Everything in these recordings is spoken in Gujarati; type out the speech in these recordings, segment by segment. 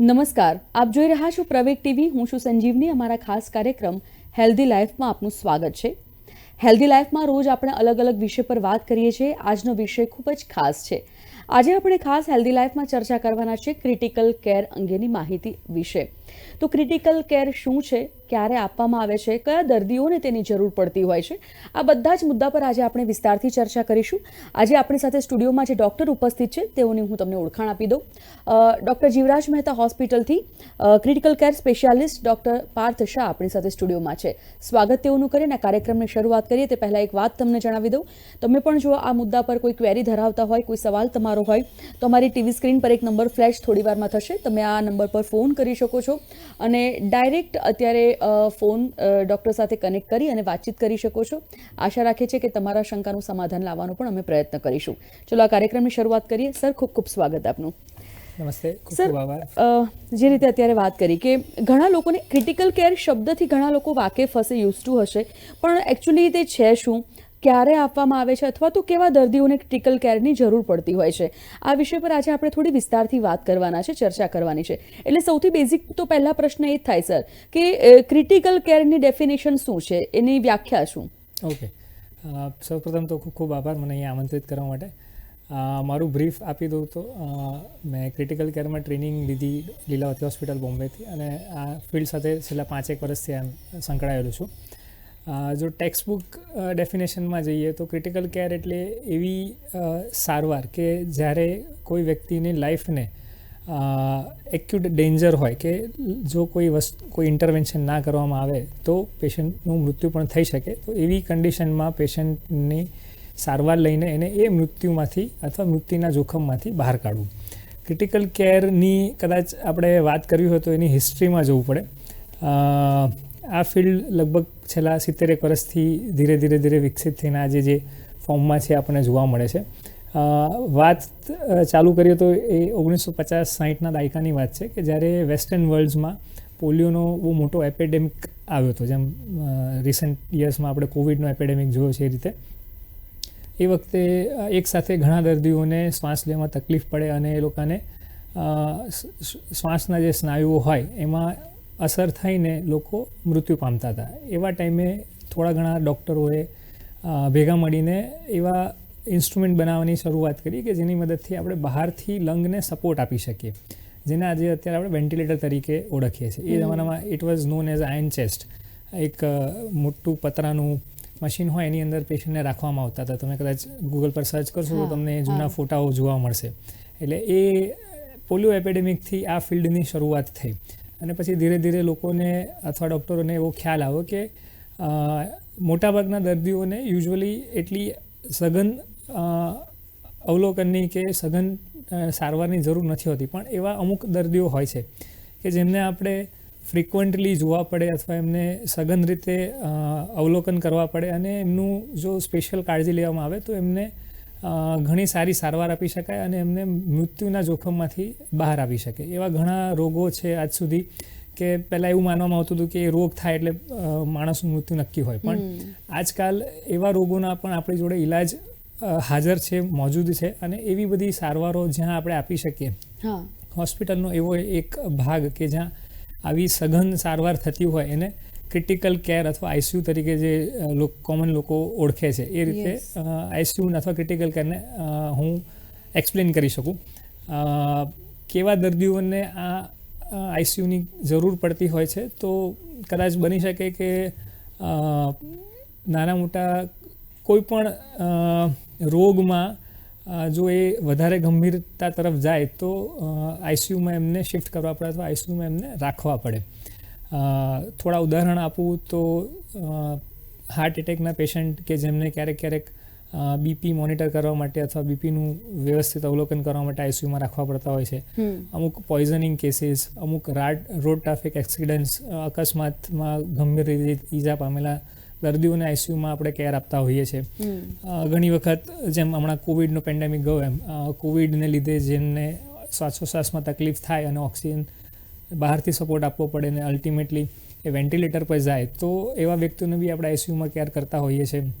નમસ્કાર, આપ જોઈ રહ્યા છો પ્રવેગ ટીવી. હું છું સંજીવની. અમારા ખાસ કાર્યક્રમ હેલ્ધી લાઈફમાં આપનું સ્વાગત છે. હેલ્ધી લાઈફમાં રોજ આપણે અલગ અલગ વિષય પર વાત કરીએ છીએ. આજનો વિષય ખૂબ જ ખાસ છે. આજે આપણે ખાસ હેલ્ધી લાઈફમાં ચર્ચા કરવાના છે ક્રિટિકલ કેર અંગેની માહિતી વિશે. તો ક્રિટિકલ કેર શું છે? ક્યારે આપવામાં આવે છે? કયા દર્દીઓને તેની જરૂર પડતી હોય છે? આ બધા જ મુદ્દા પર આજે આપણે વિસ્તારથી ચર્ચા કરીશું. આજે આપણી સાથે સ્ટુડિયોમાં જે ડૉક્ટર ઉપસ્થિત છે, તેઓની હું તમને ઓળખાણ આપી દઉં. Doctor Jivraj Mehta હોસ્પિટલથી critical care specialist doctor Parth Shah આપણી સાથે સ્ટુડિયોમાં છે. સ્વાગત તેઓનું કરીને કાર્યક્રમની શરૂઆત કરીએ. તે પહેલાં એક વાત તમને જણાવી દઉં. તમે પણ જો આ મુદ્દા પર કોઈ ક્વેરી ધરાવતા હોય, કોઈ સવાલ તમારો હોય, તો અમારી ટીવી સ્ક્રીન પર એક નંબર ફ્લેશ થોડી વારમાં થશે. તમે આ નંબર પર ફોન કરી શકો છો. અને ડાયરેક્ટ અત્યારે ફોન ડૉક્ટર સાથે કનેક્ટ કરી અને વાતચીત કરી શકો છો. આશા રાખે છે કે તમારા શંકાનું સમાધાન લાવવાનો પણ અમે પ્રયત્ન કરીશું. ચલો આ કાર્યક્રમની શરૂઆત કરીએ. સર ખૂબ ખૂબ સ્વાગત આપનું. નમસ્તે. ખૂબ સર જે રીતે અત્યારે વાત કરી કે ઘણા લોકોને ક્રિટિકલ કેર શબ્દથી ઘણા લોકો વાકેફ હશે યુઝ ટુ હશે. પણ એકચ્યુઅલી તે છે શું? ક્યારે આપવામાં આવે છે અથવા તો કેવા દર્દીઓને ક્રિટિકલ કેરની જરૂર પડતી હોય છે? આ વિષય પર આજે આપણે થોડી વિસ્તારથી વાત કરવાના છે, ચર્ચા કરવાની છે. એટલે સૌથી બેઝિક તો પહેલા પ્રશ્ન એ થાય સર કે ક્રિટિકલ કેરની ડેફિનેશન શું છે? એની વ્યાખ્યા શું? ઓકે. સૌપ્રથમ તો ખૂબ ખૂબ આભાર મને અહીંયા આમંત્રિત કરવા માટે. મારું બ્રીફ આપી દઉં તો મેં ક્રિટિકલ કેરમાં ટ્રેનિંગ લીધી લીલાવતી હોસ્પિટલ બોમ્બેથી અને આ ફિલ્ડ સાથે છેલ્લા પાંચેક વર્ષથી એમ સંકળાયેલું છું. જો ટેક્સ્ટ બુક ડેફિનેશનમાં જઈએ તો ક્રિટિકલ કેર એટલે એવી સારવાર કે જ્યારે કોઈ વ્યક્તિની લાઈફને એક્યુટ ડેન્જર હોય કે જો કોઈ વસ્તુ, કોઈ ઇન્ટરવેન્શન ના કરવામાં આવે તો પેશન્ટનું મૃત્યુ પણ થઈ શકે, તો એવી કન્ડિશનમાં પેશન્ટની સારવાર લઈને એને એ મૃત્યુમાંથી અથવા મૃત્યુના જોખમમાંથી બહાર કાઢવું. ક્રિટિકલ કેરની કદાચ આપણે વાત કરવી હોય તો એની હિસ્ટ્રીમાં જવું પડે. આ ફિલ્ડ લગભગ છેલ્લા સિત્તેરેક વર્ષથી ધીરે ધીરે ધીરે વિકસિત થઈને આજે જે ફોર્મમાં છે આપણને જોવા મળે છે. વાત ચાલુ કરીએ તો એ ઓગણીસો પચાસ સાહીઠના દાયકાની વાત છે કે જ્યારે વેસ્ટર્ન વર્લ્ડ્સમાં પોલિયોનો બહુ મોટો એપેડેમિક આવ્યો હતો, જેમ રિસન્ટ યર્સમાં આપણે કોવિડનો એપેડેમિક જોયો છે એ રીતે. એ વખતે એકસાથે ઘણા દર્દીઓને શ્વાસ લેવામાં તકલીફ પડે અને એ લોકોને શ્વાસના જે સ્નાયુઓ હોય એમાં અસર થઈને લોકો મૃત્યુ પામતા હતા. એવા ટાઈમે થોડા ઘણા ડૉક્ટરોએ ભેગા મળીને એવા ઇન્સ્ટ્રુમેન્ટ બનાવવાની શરૂઆત કરી કે જેની મદદથી આપણે બહારથી લંગને સપોર્ટ આપી શકીએ. જેને આજે અત્યારે આપણે વેન્ટિલેટર તરીકે ઓળખીએ છીએ. એ જમાનામાં it was known as iron chest એક મોટું પતરાનું મશીન હોય એની અંદર પેશન્ટને રાખવામાં આવતા હતા. તમે કદાચ ગૂગલ પર સર્ચ કરશો તો તમને જૂના ફોટાઓ જોવા મળશે. એટલે એ પોલિયો એપેડેમિકથી આ ફિલ્ડની શરૂઆત થઈ. અને પછી ધીરે ધીરે લોકોને અથવા ડૉક્ટરોને એવો ખ્યાલ આવ્યો કે મોટાભાગના દર્દીઓને યુઝ્યુઅલી એટલી સઘન અવલોકનની કે સઘન સારવારની જરૂર નથી હોતી. પણ એવા અમુક દર્દીઓ હોય છે કે જેમને આપણે ફ્રિકવન્ટલી જોવા પડે અથવા એમને સઘન રીતે અવલોકન કરવા પડે અને એમનું જો સ્પેશિયલ કાળજી લેવામાં આવે તો એમને ઘણી સારી સારવાર આપી શકાય અને એમને મૃત્યુના જોખમમાંથી બહાર આવી શકે. એવા ઘણા રોગો છે આજ સુધી કે પહેલાં એવું માનવામાં આવતું હતું કે એ રોગ થાય એટલે માણસનું મૃત્યુ નક્કી હોય. પણ આજકાલ એવા રોગોના પણ આપણી જોડે ઈલાજ હાજર છે મોજૂદ છે અને એવી બધી સારવારો જ્યાં આપણે આપી શકીએ. હોસ્પિટલનો એવો એક ભાગ કે જ્યાં આવી સઘન સારવાર થતી હોય એને ક્રિટિકલ કેર અથવા આઈસીયુ તરીકે જે કોમન લોકો ઓળખે છે એ રીતે આઈસીયુને આઈસીયુ અથવા ક્રિટિકલ કેરને હું એક્સપ્લેન કરી શકું. કેવા દર્દીઓને આ આઈસીયુની જરૂર પડતી હોય છે તો કદાચ બની શકે કે નાના મોટા કોઈ પણ રોગમાં જો એ વધારે ગંભીરતા તરફ જાય તો આઈસીયુમાં એમને શિફ્ટ કરવા પડે અથવા આઈસીયુમાં એમને રાખવા પડે. થોડા ઉદાહરણ આપું તો હાર્ટ એટેકના પેશન્ટ કે જેમને ક્યારેક ક્યારેક બીપી મોનિટર કરવા માટે અથવા બીપીનું વ્યવસ્થિત અવલોકન કરવા માટે આઈસીયુમાં રાખવા પડતા હોય છે. અમુક પોઈઝનિંગ કેસીસ અમુક રાડ રોડ ટ્રાફિક એક્સિડન્ટ્સ અકસ્માતમાં ગંભીર રીતે ઈજા પામેલા દર્દીઓને આઈસીયુમાં આપણે કેર આપતા હોઈએ છીએ. ઘણી વખત જેમ હમણાં કોવિડનો પેન્ડેમિક ગયો એમ કોવિડને લીધે જેમને શ્વાસોશ્વાસમાં તકલીફ થાય અને ઓક્સિજન બહારથી સપોર્ટ આપવો પડે ને અલ્ટિમેટલી એ વેન્ટિલેટર પર જાય, તો એવા વ્યક્તિઓને બી આપણે આઈસીયુમાં કેર કરતા હોઈએ છીએ.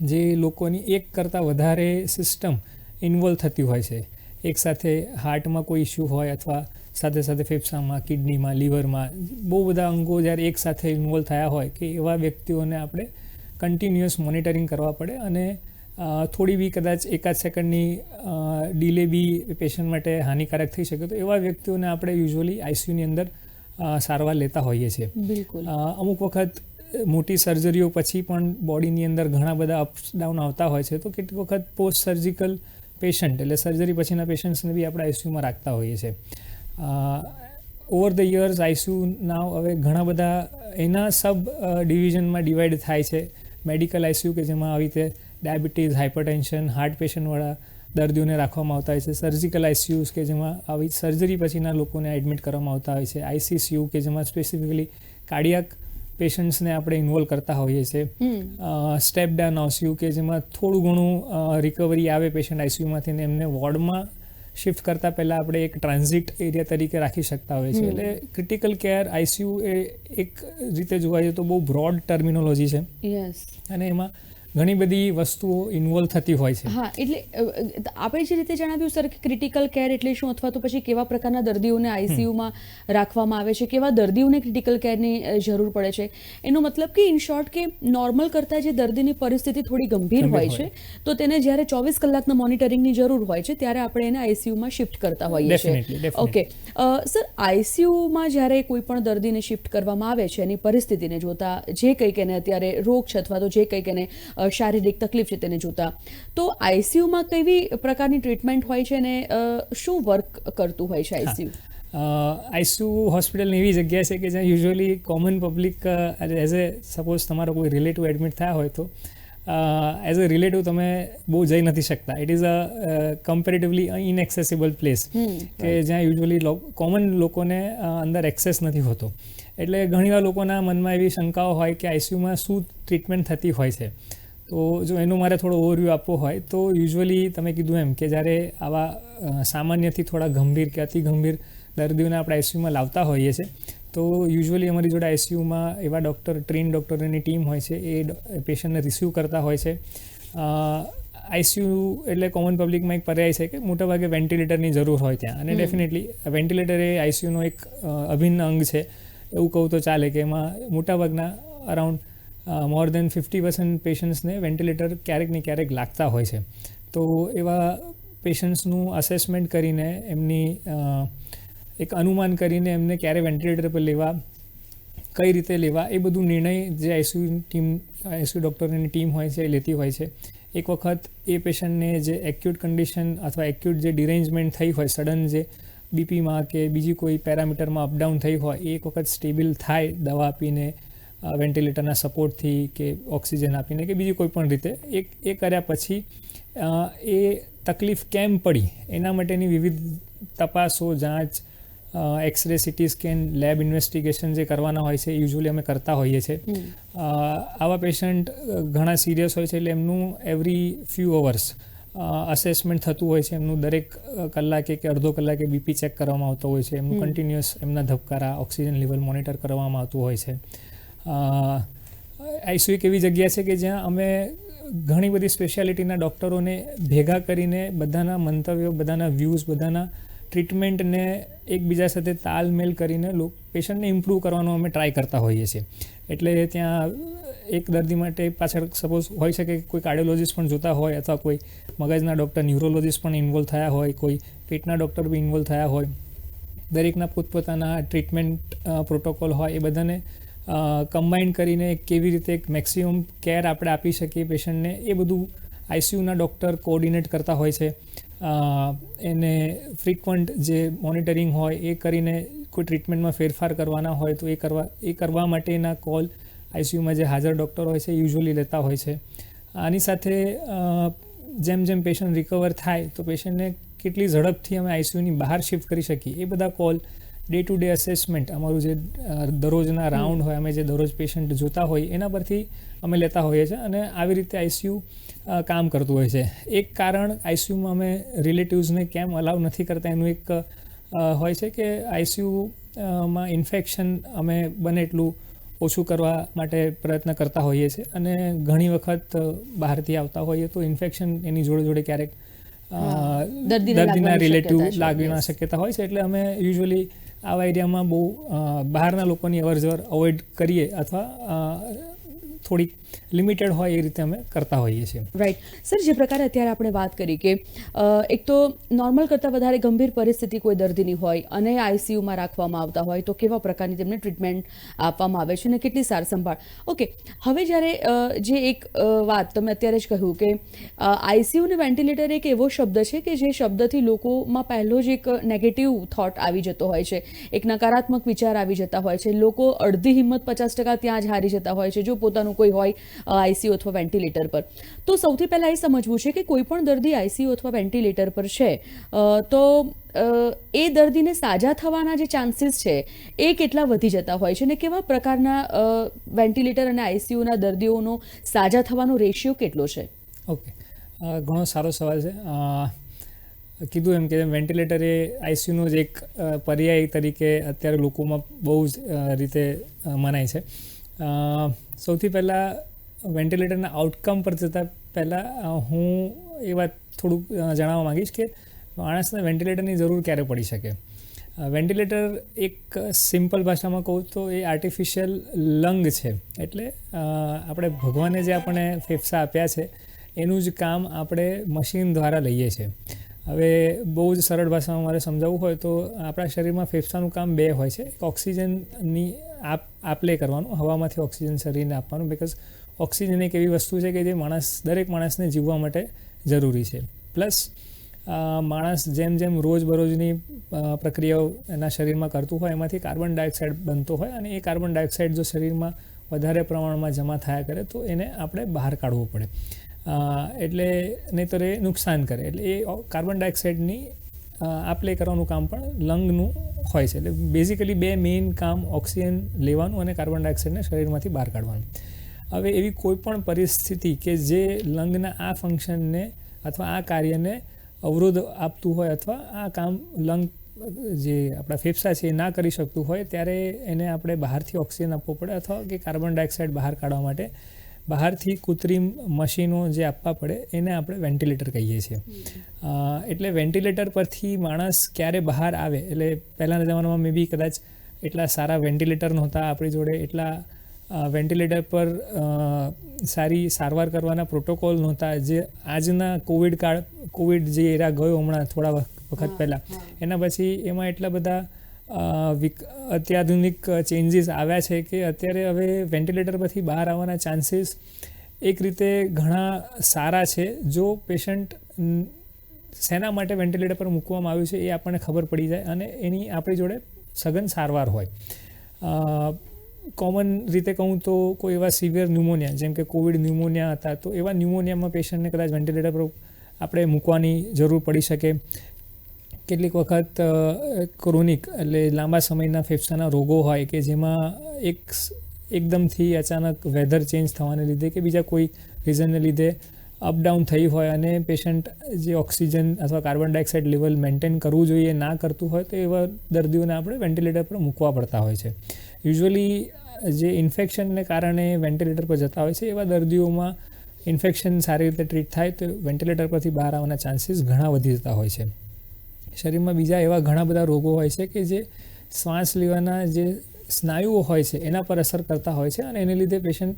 જે લોકોની એક કરતાં વધારે સિસ્ટમ ઇન્વોલ્વ થતી હોય છે. એકસાથે હાર્ટમાં કોઈ ઇસ્યુ હોય અથવા સાથે સાથે ફેફસામાં કિડનીમાં લીવરમાં બહુ બધા અંગો જ્યારે એકસાથે ઇન્વોલ્વ થયા હોય કે એવા વ્યક્તિઓને આપણે કન્ટિન્યુઅસ મોનિટરિંગ કરવા પડે અને થોડી બી કદાચ એકાદ સેકન્ડની ડીલે બી પેશન્ટ માટે હાનિકારક થઈ શકે. તો એવા વ્યક્તિઓને આપણે યુઝ્યુઅલી આઈસીયુની અંદર સારવાર લેતા હોઈએ છીએ. બિલકુલ. અમુક વખત મોટી સર્જરીઓ પછી પણ બોડીની અંદર ઘણા બધા અપ્સ ડાઉન આવતા હોય છે. તો કેટલીક વખત પોસ્ટ સર્જિકલ પેશન્ટ એટલે સર્જરી પછીના પેશન્ટ્સને બી આપણે આઈસીયુમાં રાખતા હોઈએ છીએ. Over the years ICU now હવે ઘણા બધા એના સબ ડિવિઝનમાં ડિવાઈડ થાય છે. મેડિકલ આઈસીયુ કે જેમાં આવી રીતે ડાયાબિટીસ હાઇપરટેન્શન હાર્ટ પેશન્ટવાળા દર્દીઓને રાખવામાં આવતા હોય છે. સર્જિકલ આઈસીયુઝ કે જેમાં આવી સર્જરી પછીના લોકોને એડમિટ કરવામાં આવતા હોય છે. આઈસીસીયુ કે જેમાં સ્પેસિફિકલી કાર્ડિયાક પેશન્ટ્સને આપણે ઇન્વોલ્વ કરતા હોઈએ છીએ. સ્ટેપ ડાઉન આઈસીયુ કે જેમાં થોડું ઘણું રિકવરી આવે પેશન્ટ આઈસીયુમાંથી ને એમને વોર્ડમાં શિફ્ટ કરતાં પહેલાં આપણે એક ટ્રાન્ઝિટ એરિયા તરીકે રાખી શકતા હોઈએ છીએ. એટલે ક્રિટિકલ કેર આઈસીયુ એ એક રીતે જોવા જઈએ તો બહુ બ્રોડ ટર્મિનોલોજી છે. અને એમાં ઘણી બધી વસ્તુઓ ઇન્વોલ્વ થતી હોય છે. હા એટલે આપણે જે રીતે જણાવ્યું સર કે ક્રિટિકલ કેર એટલે શું અથવા તો પછી કેવા પ્રકારના દર્દીઓને આઈસીયુમાં રાખવામાં આવે છે કેવા દર્દીઓને ક્રિટિકલ કેરની જરૂર પડે છે. એનો મતલબ કે ઇન શોર્ટ કે નોર્મલ કરતાં જે દર્દીની પરિસ્થિતિ થોડી ગંભીર હોય છે તો તેને જ્યારે ચોવીસ કલાકના મોનિટરિંગની જરૂર હોય છે ત્યારે આપણે એને આઈસીયુમાં શિફ્ટ કરતા હોઈએ છીએ. ઓકે સર આઈસીયુમાં જ્યારે કોઈ પણ દર્દીને શિફ્ટ કરવામાં આવે છે એની પરિસ્થિતિને જોતા જે કંઈક એને અત્યારે રોગ છે અથવા તો જે કંઈક એને શારીરિક તકલીફ છે તેને જોતા. તો આઈસીયુમાં કેવી પ્રકારની ટ્રીટમેન્ટ હોય છે અને શું વર્ક કરતું હોય છે આઈસીયુ આઈસીયુ હોસ્પિટલ એવી જગ્યા છે કે જ્યાં usually common public as a suppose તમારો કોઈ રિલેટિવ એડમિટ થયા હોય તો એઝ અ રિલેટિવ તમે બહુ જઈ નથી શકતા. It is a comparatively inaccessible place કે જ્યાં યુઝ્યુઅલી કોમન લોકોને અંદર એક્સેસ નથી હોતો. એટલે ઘણીવાર લોકોના મનમાં એવી શંકાઓ હોય કે આઈસીયુમાં શું ટ્રીટમેન્ટ થતી હોય છે. તો જો એનું મારે થોડો ઓવરવ્યૂ આપવો હોય તો યુઝ્યુઅલી તમે કીધું એમ કે જ્યારે આવા સામાન્યથી થોડા ગંભીર કે અતિ ગંભીર દર્દીઓને આપણે આઈસીયુમાં લાવતા હોઈએ છીએ તો યુઝ્યુઅલી અમારી જોડે આઈસીયુમાં એવા ડૉક્ટર ટ્રેન ડૉક્ટરોની ટીમ હોય છે એ પેશન્ટને રિસીવ કરતા હોય છે. આઈસીયુ એટલે કોમન પબ્લિકમાં એક પર્યાય છે કે મોટાભાગે વેન્ટિલેટરની જરૂર હોય ત્યાં. અને ડેફિનેટલી વેન્ટિલેટર એ આઈસીયુનો એક અભિન્ન અંગ છે. એવું કહું તો ચાલે કે એમાં મોટાભાગના around more than fifty percent પેશન્ટ્સને ventilator ક્યારેક ને ક્યારેક લાગતા હોય છે. તો એવા પેશન્ટ્સનું અસેસમેન્ટ કરીને એમની એક અનુમાન કરીને એમને ક્યારે વેન્ટિલેટર પર લેવા, કઈ રીતે લેવા, એ બધું નિર્ણય જે આઈસીયુ ટીમ આઈસીયુ ડૉક્ટરની ટીમ હોય છે એ લેતી હોય છે. એક વખત એ પેશન્ટને જે એક્યુટ કન્ડિશન અથવા એક્યુટ જે ડિરેન્જમેન્ટ થઈ હોય સડન જે બીપીમાં કે બીજી કોઈ પેરામીટરમાં અપડાઉન થઈ હોય, એ એક વખત સ્ટેબલ થાય દવા આપીને વેન્ટિલેટરના સપોર્ટથી કે ઓક્સિજન આપીને કે બીજી કોઈ પણ રીતે એક એ કર્યા પછી એ તકલીફ કેમ પડી? એના માટેની વિવિધ તપાસો જાંચ x-ray CT scan lab investigation જે કરવાના હોય છે યુઝ્યુઅલી અમે કરતા હોઈએ છીએ. આવા પેશન્ટ ઘણા સિરિયસ હોય છે એટલે એમનું એવરી ફ્યુ અવર્સ અસેસમેન્ટ થતું હોય છે. એમનું દરેક કલાકે કે અડધો કલાકે બીપી ચેક કરવામાં આવતો હોય છે. એમનું. કન્ટિન્યુઅસ એમના ધબકારા ઓક્સિજન લેવલ મોનિટર કરવામાં આવતું હોય છે. આઈસીયુ એક એવી જગ્યા છે કે જ્યાં અમે ઘણી બધી સ્પેશિયાલિટીના ડૉક્ટરોને ભેગા કરીને બધાના મંતવ્યો, બધાના વ્યૂઝ બધાના ટ્રીટમેન્ટને એકબીજા સાથે તાલમેલ કરીને લોક પેશન્ટને ઇમ્પ્રૂવ કરવાનો અમે ટ્રાય કરતા હોઈએ છીએ. એટલે ત્યાં એક દર્દી માટે પાછળ સપોઝ હોઈ શકે કે કોઈ કાર્ડિયોલોજીસ્ટ પણ જોતા હોય અથવા કોઈ મગજના ડૉક્ટર ન્યુરોલોજીસ્ટ પણ ઇન્વોલ્વ થયા હોય, કોઈ પેટના ડૉક્ટર બી ઇન્વોલ્વ થયા હોય. દરેકના પોતપોતાના ટ્રીટમેન્ટ પ્રોટોકોલ હોય, એ બધાને કમ્બાઈન કરીને કેવી રીતે એક મેક્સિમમ કેર આપણે આપી શકીએ પેશન્ટને એ બધું આઈસીયુના ડૉક્ટર કોઓર્ડિનેટ કરતા હોય છે. એને ફ્રિકવન્ટ જે મોનિટરિંગ હોય, એ કરીને કોઈ ટ્રીટમેન્ટમાં ફેરફાર કરવાના હોય, તો એ કરવા એ કરવા માટેના કોલ આઈસીયુમાં જે હાજર ડૉક્ટર હોય છે યુઝ્યુઅલી લેતા હોય છે. આની સાથે જેમ જેમ પેશન્ટ રિકવર થાય, તો પેશન્ટને કેટલી ઝડપથી અમે આઈસીયુની બહાર શિફ્ટ કરી શકીએ, એ બધા call day to day assessment અમારું જે દરરોજના રાઉન્ડ હોય અમે જે દરરોજ પેશન્ટ જોતા હોય એના પરથી અમે લેતા હોઈએ છીએ અને આવી રીતે આઈસીયુ કામ કરતું હોય છે. એક કારણ આઈસીયુમાં અમે રિલેટિવ્સને કેમ અલાઉ નથી કરતા એનું એક હોય છે કે આઈસીયુમાં ઇન્ફેક્શન અમે બને એટલું ઓછું કરવા માટે પ્રયત્ન કરતા હોઈએ છીએ અને ઘણી વખત બહારથી આવતા હોઈએ તો ઇન્ફેક્શન એની જોડે જોડે ક્યારેક દર્દીને રિલેટિવ લાગવાના શક્યતા હોય છે. એટલે અમે યુઝ્યુઅલી આવા એરિયામાં બહુ બહારના લોકોની અવરજવર અવોઇડ કરીએ અથવા થોડીક લિમિટેડ હોય એ રીતે અમે કરતા હોઈએ છીએ. રાઈટ સર જે પ્રકારે અત્યારે આપણે વાત કરી કે એક તો નોર્મલ કરતાં વધારે ગંભીર પરિસ્થિતિ કોઈ દર્દીની હોય અને આઈસીયુમાં રાખવામાં આવતા હોય, તો કેવા પ્રકારની તેમને ટ્રીટમેન્ટ આપવામાં આવે છે અને કેટલી સાર સંભાળ ઓકે હવે જ્યારે જે એક વાત તમે અત્યારે જ કહ્યું કે આઈસીયુ અને વેન્ટિલેટર એક એવો શબ્દ છે કે જે શબ્દથી લોકોમાં પહેલો જ એક નેગેટિવ થોટ આવી જતો હોય છે. એક નકારાત્મક વિચાર આવી જતા હોય છે. લોકો અડધી હિંમત પચાસ ટકા ત્યાં જ હારી જતા હોય છે. જો પોતાનું કોઈ હોય આઈસીયુ અથવા વેન્ટિલેટર પર. તો સૌથી પહેલાં એ સમજવું છે કે કોઈ પણ દર્દી આઈસીયુ અથવા વેન્ટિલેટર પર છે તો એ દર્દીને સાજા થવાના જે ચાન્સીસ છે, એ કેટલા વધી જતા હોય છે અને કેવા પ્રકારના વેન્ટિલેટર અને આઈસીયુના દર્દીઓનો સાજા થવાનો રેશિયો કેટલો છે? ઓકે ઘણો સારો સવાલ છે. કીધું એમ કે વેન્ટિલેટર એ આઈસીયુનો જ એક પર્યાય તરીકે અત્યારે લોકોમાં બહુ જ રીતે મનાય છે. સૌથી પહેલાં વેન્ટિલેટરના આઉટકમ પર જતાં પહેલાં હું એ વાત થોડુંક જણાવવા માંગીશ કે માણસને વેન્ટિલેટરની જરૂર ક્યારે પડી શકે? વેન્ટિલેટર એક સિમ્પલ ભાષામાં કહું તો એ આર્ટિફિશિયલ લંગ છે. એટલે આપણે ભગવાને જે આપણને ફેફસા આપ્યા છે, એનું જ કામ આપણે મશીન દ્વારા લઈએ છીએ હવે બહુ જ સરળ ભાષામાં મારે સમજાવવું હોય તો આપણા શરીરમાં ફેફસાનું કામ બે હોય છે. એક ઓક્સિજનની આપ, આપલે કરવાનું, હવામાંથી ઓક્સિજન શરીરને આપવાનું બિકોઝ ઓક્સિજન એક એવી વસ્તુ છે કે જે માણસ, દરેક માણસને જીવવા માટે જરૂરી છે. પ્લસ માણસ જેમ જેમ રોજબરોજની પ્રક્રિયાઓ એના શરીરમાં કરતું હોય, એમાંથી કાર્બન ડાયોક્સાઇડ બનતો હોય અને એ કાર્બન ડાયોક્સાઇડ જો શરીરમાં વધારે પ્રમાણમાં જમા થયા કરે, તો એને આપણે બહાર કાઢવું પડે. એટલે નહીંતર એ નુકસાન કરે. એટલે એ કાર્બન ડાયોક્સાઇડની આપ આપલે કરવાનું કામ પણ લંગનું હોય છે. એટલે બેઝિકલી બે મેઇન કામ ઓક્સિજન લેવાનું અને કાર્બન ડાયોક્સાઇડને શરીરમાંથી બહાર કાઢવાનું. હવે એવી કોઈ પણ પરિસ્થિતિ કે જે લંગના આ ફંક્શનને અથવા આ કાર્યને અવરોધ આપતું હોય અથવા આ કામ લંગ જે આપણા ફેફસા છે એ ના કરી શકતું હોય, ત્યારે એને આપણે બહારથી ઓક્સિજન આપવો પડે અથવા કે કાર્બન ડાયોક્સાઇડ બહાર કાઢવા માટે બહારથી કૃત્રિમ મશીનો જે આપવા પડે એને આપણે વેન્ટિલેટર કહીએ છીએ. એટલે વેન્ટિલેટર પરથી માણસ ક્યારે બહાર આવે, એટલે પહેલાંના જમાનામાં મે બી કદાચ એટલા સારા વેન્ટિલેટર નહોતા, આપણી જોડે એટલા વેન્ટિલેટર પર સારી સારવાર કરવાના પ્રોટોકોલ નહોતા. જે આજના કોવિડ કાળ કોવિડ જે એરા ગયો હમણાં થોડા વખ- વખત પહેલાં એના પછી એમાં એટલા બધા અત્યાધુનિક ચેન્જીસ આવ્યા છે કે અત્યારે હવે વેન્ટિલેટર પરથી બહાર આવવાના ચાન્સીસ એક રીતે ઘણા સારા છે. જો પેશન્ટ શેના માટે વેન્ટિલેટર પર મૂકવામાં આવ્યું છે એ આપણને ખબર પડી જાય અને એની આપણી જોડે સઘન સારવાર હોય. કોમન રીતે કહું તો કોઈ એવા સિવિયર ન્યુમોનિયા જેમ કે કોવિડ ન્યુમોનિયા હતા, તો એવા ન્યુમોનિયામાં પેશન્ટને કદાચ વેન્ટિલેટર પર આપણે મૂકવાની જરૂર પડી શકે. કેટલીક વખત ક્રોનિક એટલે લાંબા સમયના ફેફસાના રોગો હોય કે જેમાં એક એકદમથી અચાનક વેધર ચેન્જ થવાને લીધે કે બીજા કોઈ રીઝનને લીધે અપડાઉન થઈ હોય અને પેશન્ટ જે ઓક્સિજન અથવા કાર્બન ડાયોક્સાઇડ લેવલ મેન્ટેન કરવું જોઈએ, ના કરતું હોય, તો એવા દર્દીઓને આપણે વેન્ટિલેટર પર મૂકવા પડતા હોય છે. યુઝ્યુઅલી જે ઇન્ફેક્શનને કારણે વેન્ટિલેટર પર જતા હોય છે, એવા દર્દીઓમાં ઇન્ફેક્શન સારી રીતે ટ્રીટ થાય તો વેન્ટિલેટર પરથી બહાર આવવાના ચાન્સીસ ઘણા વધી જતા હોય છે. શરીરમાં બીજા એવા ઘણા બધા રોગો હોય છે કે જે શ્વાસ લેવાના જે સ્નાયુઓ હોય છે, એના પર અસર કરતા હોય છે અને એને લીધે પેશન્ટ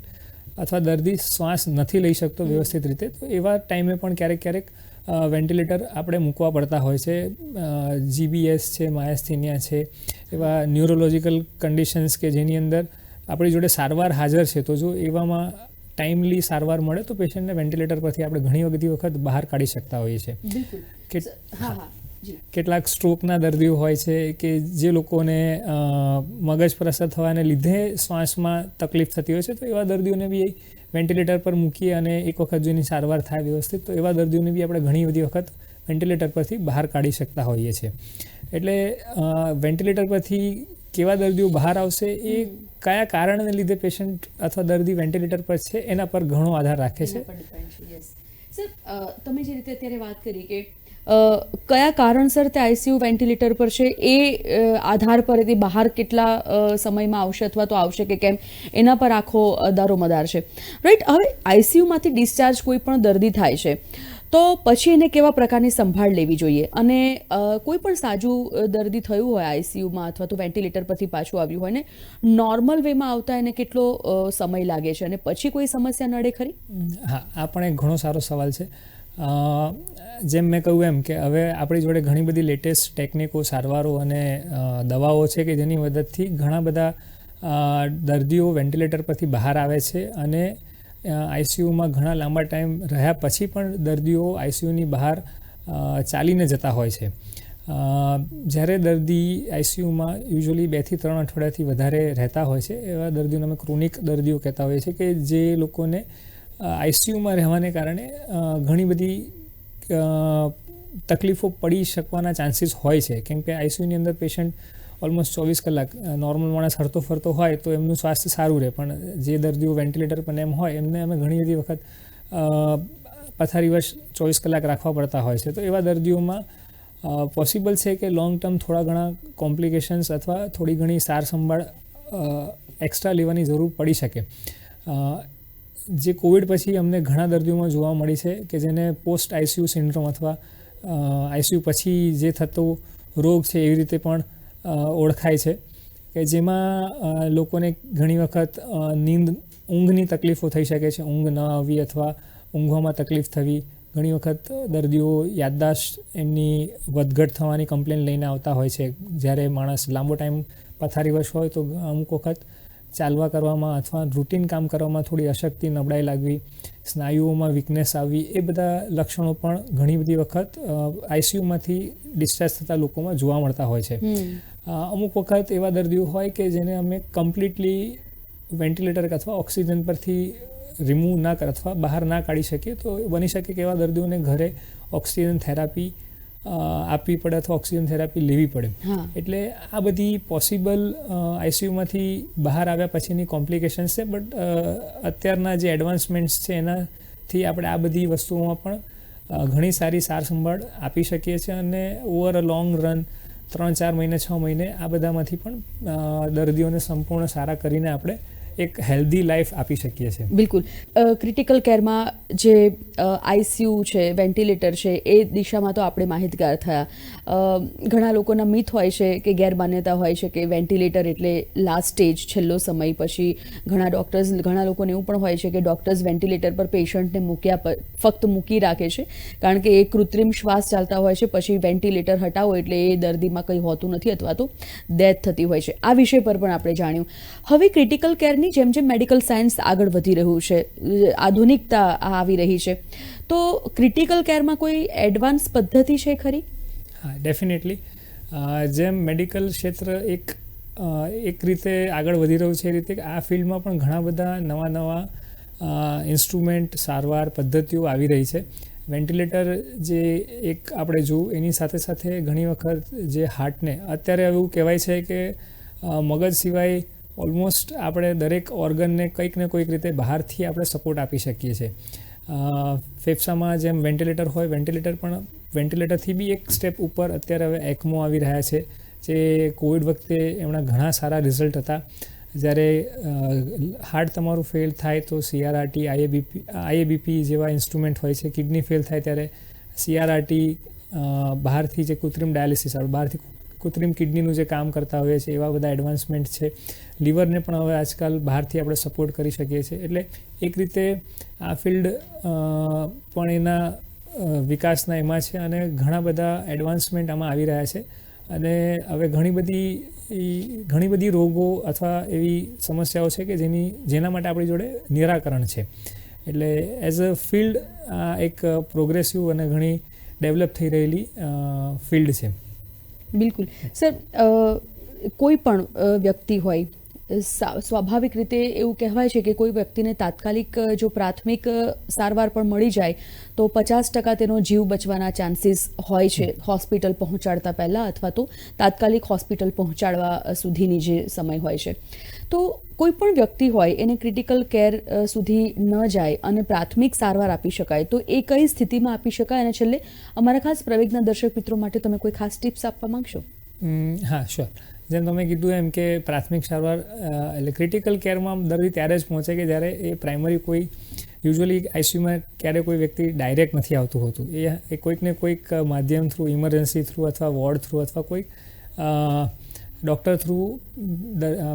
અથવા દર્દી શ્વાસ નથી લઈ શકતો વ્યવસ્થિત રીતે. તો એવા ટાઈમે પણ ક્યારેક ક્યારેક વેન્ટિલેટર આપણે મૂકવા પડતા હોય છે. જીબીએસ છે માયાસ્થિનિયા છે એવા ન્યુરોલોજીકલ કન્ડિશન્સ કે જેની અંદર આપણી જોડે સારવાર હાજર છે. તો જો એવામાં ટાઈમલી સારવાર મળે તો પેશન્ટને વેન્ટિલેટર પરથી આપણે ઘણી બધી વખત બહાર કાઢી શકતા હોઈએ છીએ. કેટલાક સ્ટ્રોકના દર્દીઓ હોય છે કે જે લોકોને મગજ પર અસર થવાને લીધે શ્વાસમાં તકલીફ થતી હોય છે. તો એવા દર્દીઓને બી વેન્ટિલેટર પર મૂકીએ અને એક વખત જો એની સારવાર થાય વ્યવસ્થિત તો એવા દર્દીઓને બી આપણે ઘણી બધી વખત વેન્ટિલેટર પરથી બહાર કાઢી શકતા હોઈએ છીએ. એટલે વેન્ટિલેટર પરથી કેવા દર્દીઓ બહાર આવશે એ કયા કારણને લીધે પેશન્ટ અથવા દર્દી વેન્ટિલેટર પર છે એના પર ઘણો આધાર રાખે છે. સર તમે જે રીતે અત્યારે વાત કરી કે કયા કારણસર તે આઈસીયુ વેન્ટિલેટર પર છે એ આધાર પર તે બહાર કેટલા સમયમાં આવશે અથવા તો આવશે કે કેમ, એના પર આખો દારોમદાર છે. રાઈટ હવે આઈસીયુમાંથી ડિસ્ચાર્જ કોઈ પણ દર્દી થાય છે, તો પછી એને કેવા પ્રકારની સંભાળ લેવી જોઈએ? અને કોઈ પણ સાજું દર્દી થયું હોય આઈસીયુમાં અથવા તો વેન્ટિલેટર પરથી પાછું આવ્યું હોય ને, નોર્મલ વેમાં આવતા એને કેટલો સમય લાગે છે? અને પછી કોઈ સમસ્યા નડે ખરી? હા, આ પણ એક ઘણો સારો સવાલ છે. જેમ મેં કહ્યું એમ કે હવે આપણી જોડે ઘણી બધી લેટેસ્ટ ટેકનિકો સારવારો અને દવાઓ છે કે જેની મદદથી ઘણા બધા દર્દીઓ વેન્ટિલેટર પરથી બહાર આવે છે અને આઈસીયુમાં ઘણા લાંબા ટાઈમ રહ્યા પછી પણ દર્દીઓ આઈસીયુની બહાર ચાલીને જતા હોય છે. જ્યારે દર્દી આઈસીયુમાં યુઝ્યુઅલી બેથી ત્રણ અઠવાડિયાથી વધારે રહેતા હોય છે, એવા દર્દીઓને અમે ક્રોનિક દર્દીઓ કહેતા હોઈએ છીએ કે જે લોકોને આઈસીયુમાં રહેવાને કારણે ઘણી બધી તકલીફો પડી શકવાના ચાન્સીસ હોય છે. કેમ કે આઈસીયુની અંદર પેશન્ટ ઓલમોસ્ટ ચોવીસ કલાક નોર્મલ માણસ હરતો ફરતો હોય તો એમનું સ્વાસ્થ્ય સારું રહે. પણ જે દર્દીઓ વેન્ટિલેટર પર એમ હોય, એમને અમે ઘણી બધી વખત પથારી વર્ષ ચોવીસ કલાક રાખવા પડતા હોય છે. તો એવા દર્દીઓમાં પોસિબલ છે કે લોંગ ટર્મ થોડા ઘણા કોમ્પ્લિકેશન્સ અથવા થોડી ઘણી સાર સંભાળ એક્સ્ટ્રા લેવાની જરૂર પડી શકે. જે કોવિડ પછી અમને ઘણા દર્દીઓમાં જોવા મળી છે કે જેને પોસ્ટ આઈસીયુ સિન્ડ્રોમ અથવા આઈસીયુ પછી જે થતો રોગ છે એવી રીતે પણ ઓળખાય છે. કે જેમાં લોકોને ઘણી વખત નીંદ, ઊંઘની તકલીફો થઈ શકે છે. ઊંઘ ન આવવી અથવા ઊંઘવામાં તકલીફ થવી. ઘણી વખત દર્દીઓ યાદદાશ્ત એમની વધઘટ થવાની કમ્પ્લેન લઈને આવતા હોય છે. જ્યારે માણસ લાંબો ટાઈમ પથારી પથારીવશ હોય તો અમુક વખત ચાલવા કરવામાં અથવા રૂટીન કામ કરવામાં થોડી અશક્તિ નબળાઈ લાગવી સ્નાયુઓમાં વીકનેસ આવવી એ બધા લક્ષણો પણ ઘણી બધી વખત આઈસીયુમાંથી ડિસ્ચાર્જ થતા લોકોમાં જોવા મળતા હોય છે. અમુક વખત એવા દર્દીઓ હોય કે જેને અમે કમ્પ્લીટલી વેન્ટિલેટર અથવા ઓક્સિજન પરથી રિમૂવ ના કર અથવા બહાર ના કાઢી શકીએ તો બની શકે કે એવા દર્દીઓને ઘરે ઓક્સિજન થેરાપી આપવી પડે અથવા ઓક્સિજન થેરાપી લેવી પડે. એટલે આ બધી પોસિબલ આઈસીયુમાંથી બહાર આવ્યા પછીની કોમ્પ્લિકેશન્સ છે બટ અત્યારના જે એડવાન્સમેન્ટ્સ છે એનાથી આપણે આ બધી વસ્તુઓમાં પણ ઘણી સારી સાર સંભાળ આપી શકીએ છીએ અને ઓવર અ લોંગ રન ત્રણ ચાર મહિને છ મહિને આ બધામાંથી પણ દર્દીઓને સંપૂર્ણ સારા કરીને આપણે એક હેલ્ધી લાઈફ આપી શકીએ છીએ. બિલકુલ. ક્રિટિકલ કેરમાં જે આઈસીયુ છે વેન્ટિલેટર છે, એ દિશામાં તો આપણે માહિતગાર થયા. ઘણા લોકોના મિથ હોય છે કે ગેરમાન્યતા હોય છે કે વેન્ટિલેટર એટલે લાસ્ટ સ્ટેજ છેલ્લો સમય પછી ઘણા ડૉક્ટર્સ ઘણા લોકોને એવું પણ હોય છે કે ડૉક્ટર્સ વેન્ટિલેટર પર પેશન્ટને મૂક્યા ફક્ત મૂકી રાખે છે. કારણ કે એ કૃત્રિમ શ્વાસ ચાલતા હોય છે, પછી વેન્ટિલેટર હટાવો એટલે એ દર્દીમાં કંઈ હોતું નથી અથવા તો ડેથ થતી હોય છે. આ વિષય પર પણ આપણે જાણ્યું. હવે ક્રિટિકલ કેરની જેમ જેમ મેડિકલ સાયન્સ આગળ વધી રહ્યું છે, આધુનિકતા આવી રહી છે. તો ક્રિટિકલ કેરમાં કોઈ એડવાન્સ પદ્ધતિ છે ખરી? હા ડેફિનેટલી જેમ મેડિકલ ક્ષેત્ર એક એક રીતે આગળ વધી રહ્યું છે, એ રીતે આ ફિલ્ડમાં પણ ઘણા બધા નવા નવા ઇન્સ્ટ્રુમેન્ટ સારવાર, પદ્ધતિઓ આવી રહી છે. વેન્ટિલેટર જે એક આપણે જોયું એની સાથે સાથે ઘણી વખત જે હાર્ટને અત્યારે એવું કહેવાય છે કે મગજ સિવાય ઓલમોસ્ટ આપણે દરેક ઓર્ગનને કંઈક ને કોઈક રીતે બહારથી આપણે સપોર્ટ આપી શકીએ છીએ. ફેફસામાં જેમ વેન્ટિલેટર હોય વેન્ટિલેટર પણ વેન્ટિલેટરથી બી એક સ્ટેપ ઉપર અત્યારે હવે એકમો આવી રહ્યા છે, જે કોવિડ વખતે એમના ઘણા સારા રિઝલ્ટ હતા. જ્યારે હાર્ટ તમારું ફેલ થાય તો સીઆરઆરટી આઈએબીપી આઈએબીપી જેવા ઇન્સ્ટ્રુમેન્ટ હોય છે કિડની ફેલ થાય ત્યારે સીઆરઆરટી બહારથી જે કૃત્રિમ ડાયાલિસિસ આવે, બહારથી કૃત્રિમ કિડનીનું જે કામ કરતા હોઈએ છીએ, એવા બધા એડવાન્સમેન્ટ છે. લીવરને પણ હવે આજકાલ બહારથી આપણે સપોર્ટ કરી શકીએ છીએ. એટલે એક રીતે આ ફિલ્ડ પણ એના વિકાસના એમાં છે અને ઘણા બધા એડવાન્સમેન્ટ આમાં આવી રહ્યા છે. અને હવે ઘણી બધી ઘણી બધી રોગો અથવા એવી સમસ્યાઓ છે કે જેની, જેના માટે આપણી જોડે નિરાકરણ છે. એટલે એઝ અ ફિલ્ડ આ એક પ્રોગ્રેસિવ અને ઘણી ડેવલપ થઈ રહેલી ફિલ્ડ છે. બિલકુલ. સર કોઈ પણ વ્યક્તિ હોય સ્વાભાવિક રીતે એવું કહેવાય છે કે કોઈ વ્યક્તિને તાત્કાલિક જો પ્રાથમિક સારવાર પણ મળી જાય, તો પચાસ ટકા તેનો જીવ બચવાના ચાન્સીસ હોય છે હોસ્પિટલ પહોંચાડતા પહેલાં અથવા તો તાત્કાલિક હોસ્પિટલ પહોંચાડવા સુધીની જે સમય હોય છે. તો કોઈ પણ વ્યક્તિ હોય એને ક્રિટિકલ કેર સુધી ન જાય અને પ્રાથમિક સારવાર આપી શકાય, તો એ કઈ સ્થિતિમાં આપી શકાય અને છેલ્લે અમારા ખાસ પ્રવેગના દર્શક મિત્રો માટે તમે કોઈ ખાસ ટિપ્સ આપવા માંગશો? હા શ્યોર જેમ તમે કીધું એમ કે પ્રાથમિક સારવાર એટલે ક્રિટિકલ કેરમાં દર્દી ત્યારે જ પહોંચે કે જ્યારે એ પ્રાઇમરી કોઈ યુઝ્યુઅલી આઈસીયુમાં ક્યારે કોઈ વ્યક્તિ ડાયરેક્ટ નથી આવતું હોતું. એ કોઈકને કોઈક માધ્યમ થ્રુ ઇમરજન્સી થ્રુ અથવા વોર્ડ થ્રુ અથવા કોઈક ડૉક્ટર થ્રુ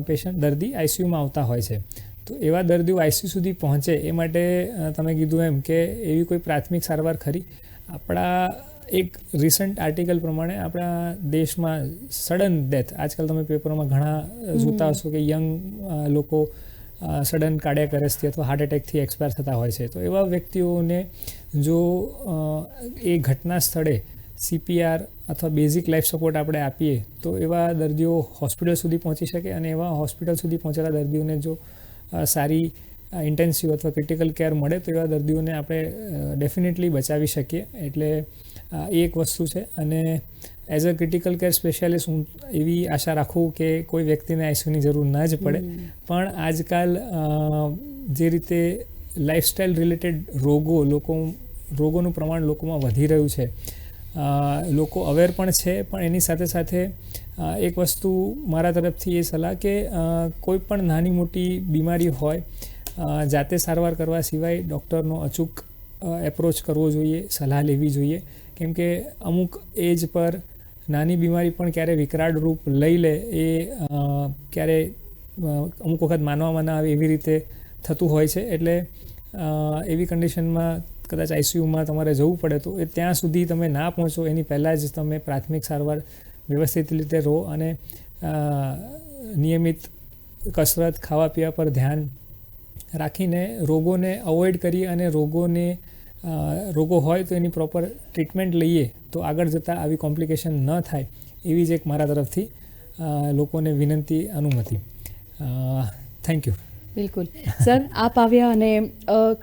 પેશન્ટ દર્દી આઈસીયુમાં આવતા હોય છે. તો એવા દર્દીઓ આઈસીયુ સુધી પહોંચે એ માટે તમે કીધું એમ કે એવી કોઈ પ્રાથમિક સારવાર ખરી? આપણા એક રિસન્ટ આર્ટિકલ પ્રમાણે આપણા દેશમાં સડન ડેથ આજકાલ તમે પેપરોમાં ઘણા જોતા હશો કે યંગ લોકો સડન કાર્ડિયાક અરેસ્ટથી અથવા હાર્ટ એટેકથી એક્સપાયર થતા હોય છે. તો એવા વ્યક્તિઓને જો એ ઘટના સ્થળે સીપીઆર અથવા બેઝિક લાઈફ સપોર્ટ આપણે આપીએ તો એવા દર્દીઓ હોસ્પિટલ સુધી પહોંચી શકે અને એવા હોસ્પિટલ સુધી પહોંચેલા દર્દીઓને જો સારી ઇન્ટેન્સિવ અથવા ક્રિટિકલ કેર મળે તો એવા દર્દીઓને આપણે ડેફિનેટલી બચાવી શકીએ. એટલે એ એક વસ્તુ છે. અને as a critical care specialist હું એવી આશા રાખું કે કોઈ વ્યક્તિને આઈસીયુની જરૂર ના જ પડે. પણ આજકાલ જે રીતે લાઇફસ્ટાઇલ રિલેટેડ રોગો લોકો રોગોનું પ્રમાણ લોકોમાં વધી રહ્યું છે. લોકો અવેર પણ છે, પણ એની સાથે સાથે એક વસ્તુ મારા તરફથી એ સલાહ કે કોઈ પણ નાની મોટી બીમારી હોય જાતે સારવાર કરવા સિવાય ડૉક્ટરનો અચૂક એપ્રોચ કરવો જોઈએ, સલાહ લેવી જોઈએ. કેમ કે અમુક એજ પર નાની બીમારી પણ ક્યારે વિકરાળ રૂપ લઈ લે એ ક્યારે અમુક વખત માનવામાં ના આવે એવી રીતે થતું હોય છે. એટલે એવી કન્ડિશનમાં કદાચ આઈસીયુમાં તમારે જવું પડે તો એ ત્યાં સુધી તમે ના પહોંચો. એની પહેલાં જ તમે પ્રાથમિક સારવાર વ્યવસ્થિત રીતે રહો અને નિયમિત કસરત, ખાવા પીવા પર ધ્યાન રાખીને રોગોને અવોઇડ કરી અને રોગોને રોગો હોય તો એની પ્રોપર ટ્રીટમેન્ટ લઈએ તો આગળ જતાં આવી કોમ્પ્લિકેશન ન થાય એવી જ એક મારા તરફથી લોકોને વિનંતી, અનુમતિ. Thank you. બિલકુલ. સર આપ આવ્યા અને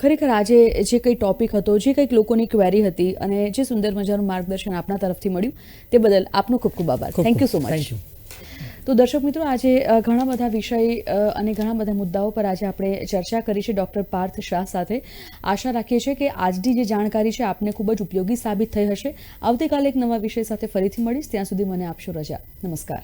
ખરેખર આજે જે કંઈ ટોપિક હતો જે કંઈક લોકોની ક્વેરી હતી અને જે સુંદર મજાનું માર્ગદર્શન આપના તરફથી મળ્યું તે બદલ આપનો ખૂબ ખૂબ આભાર. થેન્ક યુ સો મચ તો દર્શક મિત્રો આજે ઘણા બધા વિષય અને ઘણા બધા મુદ્દાઓ પર આજે આપણે ચર્ચા કરી છે ડૉક્ટર પાર્થ શાહ સાથે. આશા રાખીએ છીએ કે આજની જે જાણકારી છે આપને ખૂબ જ ઉપયોગી સાબિત થઈ હશે. આવતીકાલે એક નવા વિષય સાથે ફરીથી મળીશ. ત્યાં સુધી મને આપશો રજા. નમસ્કાર.